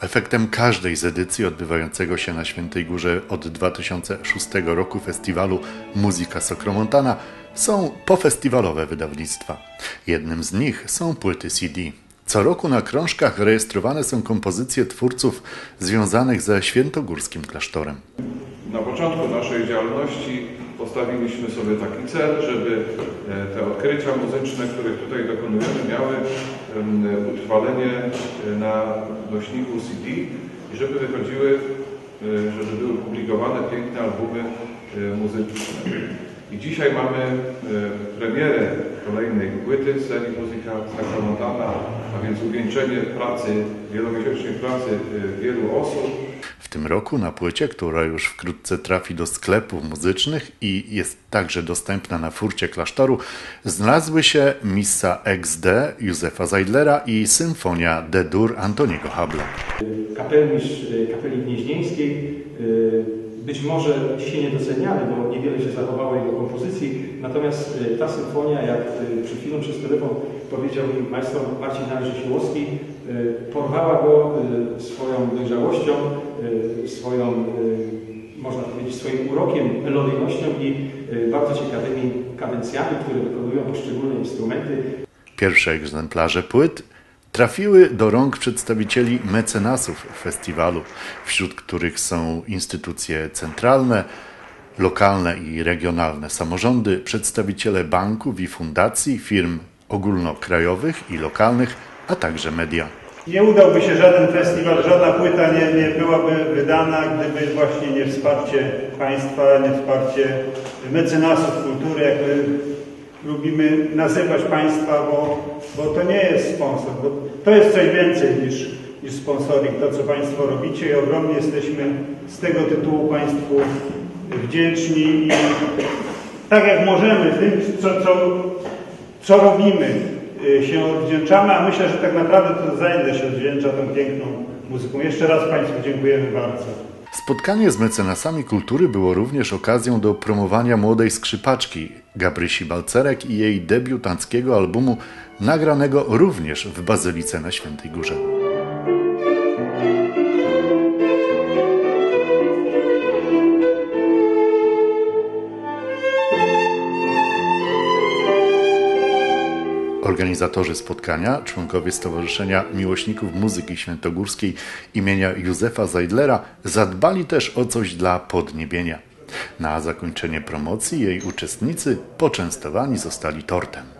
Efektem każdej z edycji odbywającego się na Świętej Górze od 2006 roku festiwalu Muzyka Sokromontana są pofestiwalowe wydawnictwa. Jednym z nich są płyty CD. Co roku na krążkach rejestrowane są kompozycje twórców związanych ze świętogórskim klasztorem. Na początku naszej działalności postawiliśmy sobie taki cel, żeby e, te odkrycia muzyczne, których tutaj dokonujemy, miały utrwalenie e, na nośniku CD i żeby wychodziły, e, żeby były publikowane piękne albumy muzyczne. I dzisiaj mamy e, premierę kolejnej płyty z serii Muzyka Sakramontana, a więc uwieńczenie pracy, wielomiesięcznej pracy e, wielu osób. W tym roku na płycie, która już wkrótce trafi do sklepów muzycznych i jest także dostępna na furcie klasztoru, znalazły się Missa XD Józefa Zajdlera i Symfonia D-dur Antoniego Habla. kapelmistrz y, kapeli gnieźnieńskiej. Być może dzisiaj niedoceniany, bo niewiele się zachowało jego kompozycji, natomiast y, ta symfonia, jak y, przed chwilą przez telefon powiedział mi majstro Marcin Należy-Siłowski, y, porwała go swoją dojrzałością, swoją, można powiedzieć, swoim urokiem, melodyjnością i bardzo ciekawymi kadencjami, które wykonują poszczególne instrumenty. Pierwsze egzemplarze płyt trafiły do rąk przedstawicieli mecenasów festiwalu, wśród których są instytucje centralne, lokalne i regionalne samorządy, przedstawiciele banków i fundacji, firm ogólnokrajowych i lokalnych, a także media. Nie udałby się żaden festiwal, żadna płyta nie, nie byłaby wydana, gdyby właśnie nie wsparcie państwa, nie wsparcie mecenasów kultury, jak my lubimy nazywać państwa, bo, bo to nie jest sponsor, to jest coś więcej niż, niż sponsoring, to co państwo robicie i ogromnie jesteśmy z tego tytułu państwu wdzięczni i tak jak możemy tym, co, co, co robimy, y, się odwdzięczamy, a myślę, że tak naprawdę to Zajdle się odwdzięcza tą piękną muzyką. Jeszcze raz Państwu dziękujemy bardzo. Spotkanie z mecenasami kultury było również okazją do promowania młodej skrzypaczki Gabrysi Balcerek i jej debiutanckiego albumu, nagranego również w Bazylice na Świętej Górze. Organizatorzy spotkania, członkowie Stowarzyszenia Miłośników Muzyki Świętogórskiej imienia Józefa Zajdlera zadbali też o coś dla podniebienia. Na zakończenie promocji jej uczestnicy poczęstowani zostali tortem.